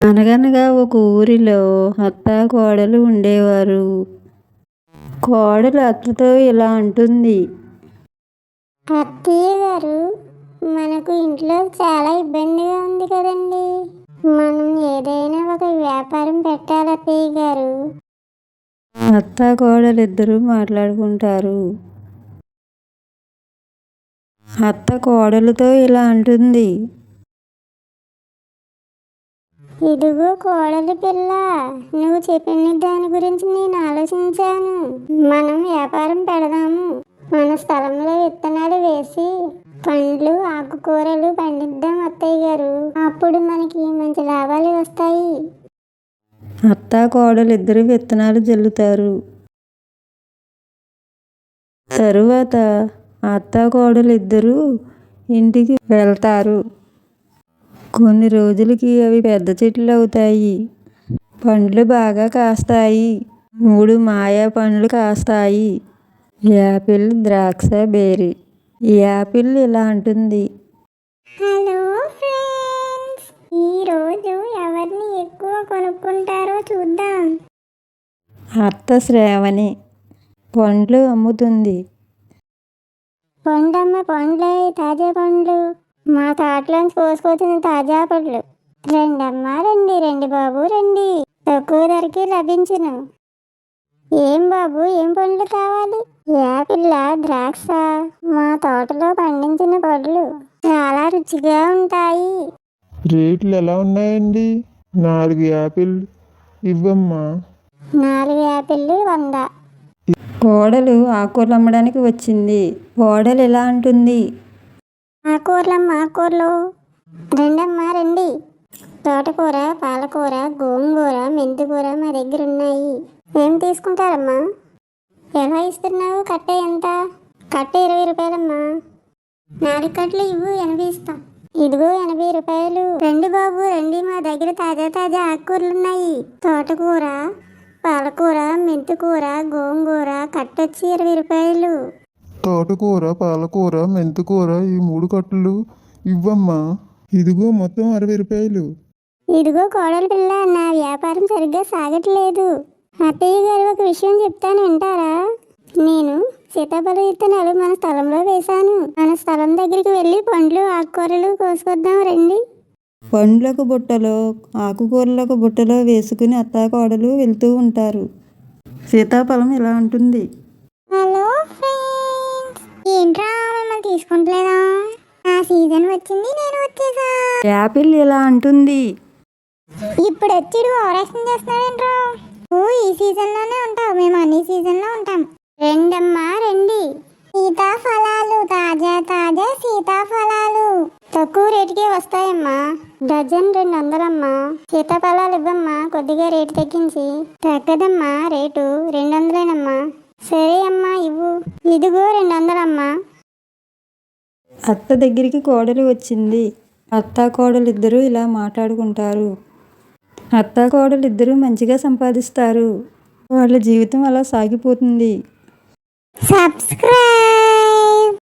అనగనగా ఒక ఊరిలో అత్త కోడలు ఉండేవారు. కోడలు అత్తతో ఇలా అంటుంది. అత్తయ్య గారు మనకు ఇంట్లో చాలా ఇబ్బందిగా ఉంది కదండి. మనం ఏదైనా ఒక వ్యాపారం పెట్టాలి అత్తయ్య గారు అత్త కోడలు ఇద్దరు మాట్లాడుకుంటారు. అత్త కోడలతో ఇలా అంటుంది. ఇదిగో కోడలి పిల్ల నువ్వు చెప్పిన దాని గురించి నేను ఆలోచించాను. మనం వ్యాపారం పెడదాము. మన స్థలంలో విత్తనాలు వేసి పండ్లు ఆకుకూరలు పండిద్దాం అత్తయ్య గారు. అప్పుడు మనకి మంచి లాభాలు వస్తాయి. అత్త కోడలు ఇద్దరు విత్తనాలు జల్లుతారు. తరువాత అత్త కోడలు ఇద్దరు ఇంటికి వెళ్తారు. కొన్ని రోజులకి అవి పెద్ద చెట్లు అవుతాయి. పండ్లు బాగా కాస్తాయి. మూడు మాయా పండ్లు కాస్తాయి. యాపిల్ ద్రాక్ష బేరి ఈ యాపిల్ ఇలా అంటుంది. హలో ఫ్రెండ్స్ ఈరోజు ఎవరిని ఎక్కువ కొనుక్కుంటారో చూద్దాం. అత్త శ్రావణి పండ్లు అమ్ముతుంది. పండమ్మ పండ్లే తాజా పండ్లు. మా తోటలోంచి కోసుకొచ్చిన తాజా పండ్లు రెండమ్మ రండి రండి బాబు రండి. తక్కువ ధరకి లభించును. ఏం బాబు ఏం పండ్లు కావాలి? యాపిల్ల ద్రాక్ష. మా తోటలో పండించిన పండ్లు చాలా రుచిగా ఉంటాయి. రేట్లు ఎలా ఉన్నాయండి? నాలుగు యాపిల్ ఇవ్వమ్మా. నాలుగు యాపిల్లు వంద. కోడలు ఆకుకూరలు అమ్మడానికి వచ్చింది. కోడలు ఇలా అంటుంది? ఆకూరలమ్మ ఆకూరలు రెండమ్మ రండి. తోటకూర పాలకూర గోంగూర మెంతికూర మా దగ్గర ఉన్నాయి. ఏం తీసుకుంటారమ్మా? ఎలా ఇస్తున్నావు? కట్ట ఎంత? కట్ట ఇరవై రూపాయలమ్మా. నాలుగు కట్టలు ఇవ్వు ఎనభై ఇస్తా. ఇదిగో ఎనభై రూపాయలు. రండి బాబు రండి. మా దగ్గర తాజా తాజా ఆకుకూరలు ఉన్నాయి. తోటకూర పాలకూర మెంతికూర గోంగూర కట్టొచ్చి ఇరవై రూపాయలు. తోటకూర పాలకూర మెంతికూర ఈ మూడు కట్టలు ఇవ్వమ్మా. ఇదిగో మొత్తం అరవై రూపాయలు. ఇదిగో కోడలి పిల్ల నా వ్యాపారం సరిగ్గా సాగట్లేదు. అత్తయ్య గారు ఒక విషయం చెప్తాను వింటారా? నేను సీతాఫల విత్తనాలు మన స్థలంలో వేశాను. మన స్థలం దగ్గరికి వెళ్ళి పండ్లు ఆకుకూరలు కోసుకొద్దాం రండి. పండ్లకు బుట్టలో ఆకుకూరలకు బుట్టలో వేసుకుని అత్త కోడలు వెళ్తూ ఉంటారు. సీతాఫలం ఇలా ఉంటుంది? హలో ఏంట్రా మిమ్మల్ని తీసుకుంటలేదా? నా సీజన్ వచ్చింది నేను వచ్చేసా. యాపిల్ ఇలా అంటుంది? ఇప్పుడు వచ్చి ఓవరాక్షన్ చేస్తున్నాడేంట్రా? నువ్వు ఈ సీజన్లోనే ఉంటావు. మేము అన్ని సీజన్లో ఉంటాం. రెండమ్మా రండి. సీతాఫలాలు తాజా తాజా సీతాఫలాలు. తక్కువ రేటుకే వస్తాయమ్మా. డజన్ రెండు వందలమ్మా. సీతాఫలాలు ఇవ్వమ్మా. కొద్దిగా రేటు తగ్గించి. తగ్గదమ్మా రేటు రెండు వందలేనమ్మా. సరే అమ్మా ఇవ్వు. ఇదిగో రెండు వందలమ్మా. అత్త దగ్గరికి కోడలు వచ్చింది. అత్త కోడలు ఇద్దరు ఇలా మాట్లాడుకుంటారు. అత్త కోడలు ఇద్దరు మంచిగా సంపాదిస్తారు. వాళ్ళ జీవితం అలా సాగిపోతుంది. సబ్స్క్రైబ్